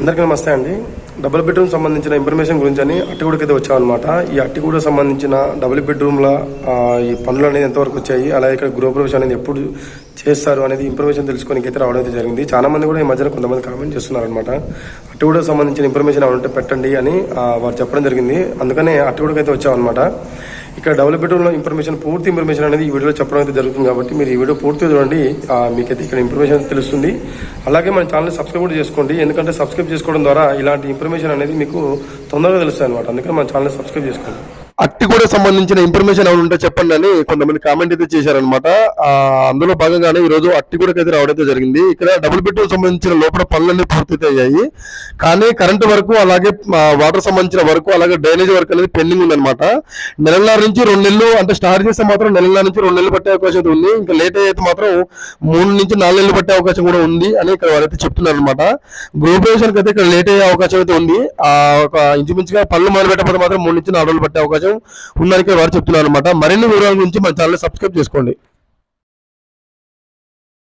అందరికీ నమస్తే అండి. డబుల్ బెడ్రూమ్ సంబంధించిన ఇన్ఫర్మేషన్ గురించి అని అట్టిగూడకి అయితే వచ్చామన్నమాట. ఈ అట్టిగూడ సంబంధించిన డబుల్ బెడ్రూమ్ల ఈ పనులు అనేది ఎంతవరకు వచ్చాయి అలాగే ఇక్కడ గృహప్రవేశం అనేది ఎప్పుడు చేస్తారు అనేది ఇన్ఫర్మేషన్ తెలుసుకోనికి అయితే రావడం అయితే జరిగింది. చాలా మంది కూడా ఈ మధ్యన కొంతమంది కామెంట్ చేస్తున్నారు అనమాట అట్టిగూడ సంబంధించిన ఇన్ఫర్మేషన్ ఏమైనా పెట్టండి అని వారు చెప్పడం జరిగింది. అందుకనే అట్టిగూడకైతే అయితే వచ్చామన్నమాట. ఇక్కడ డబుల్ బెడ్రూమ్లో ఇన్ఫర్మేషన్ పూర్తి ఇన్ఫర్మేషన్ అనేది ఈ వీడియోలో చెప్పడం అయితే జరుగుతుంది కాబట్టి మీరు ఈ వీడియో పూర్తిగా చూడండి. మీకైతే ఇక్కడ ఇన్ఫర్మేషన్ తెలుస్తుంది. అలాగే మన ఛానల్ సబ్స్క్రైబ్ కూడా చేసుకోండి. ఎందుకంటే సబ్స్క్రైబ్ చేసుకోవడం ద్వారా ఇలాంటి ఇన్ఫర్మేషన్ అనేది మీకు తొందరగా తెలుస్తుంది అనమాట అందుకని మన ఛానల్ సబ్స్క్రైబ్ చేసుకోండి. అట్టి కూడా సంబంధించిన ఇన్ఫర్మేషన్ ఏమైనా ఉంటే చెప్పండి అని కొంతమంది కామెంట్ అయితే చేశారనమాట అందులో భాగంగానే ఈ రోజు అట్టి కూడా అయితే రావడం అయితే జరిగింది. ఇక్కడ డబుల్ బెడ్రూమ్ సంబంధించిన లోపల పనులన్నీ పూర్తయితే అయ్యాయి కానీ కరెంట్ వరకు అలాగే వాటర్ సంబంధించిన వరకు అలాగే డ్రైనేజ్ వర్క్ అనేది పెండింగ్ ఉందన్నమాట. నెలన్నర నుంచి రెండు నెలలు అంటే స్టార్ట్ చేస్తే మాత్రం నెలన్నర నుంచి రెండు నెలలు పట్టే అవకాశం అయితే ఉంది. ఇంకా లేట్ అయితే మాత్రం మూడు నుంచి నాలుగు నెలలు పట్టే అవకాశం కూడా ఉంది అని ఇక్కడ వారైతే చెప్తున్నారు అనమాట గృహప్రవేశానికి అయితే ఇక్కడ లేట్ అయ్యే అవకాశం అయితే ఉంది. ఆ ఒక ఇంచుమించుగా పనులు మొదలు పెట్టకపోతే మాత్రం మూడు నుంచి నాలుగు రోజులు పట్టే అవకాశం ఉందని వారు చెప్తున్నారు అనమాట మరిన్ని వివరాల గురించి మన ఛానల్ సబ్స్క్రైబ్ చేసుకోండి.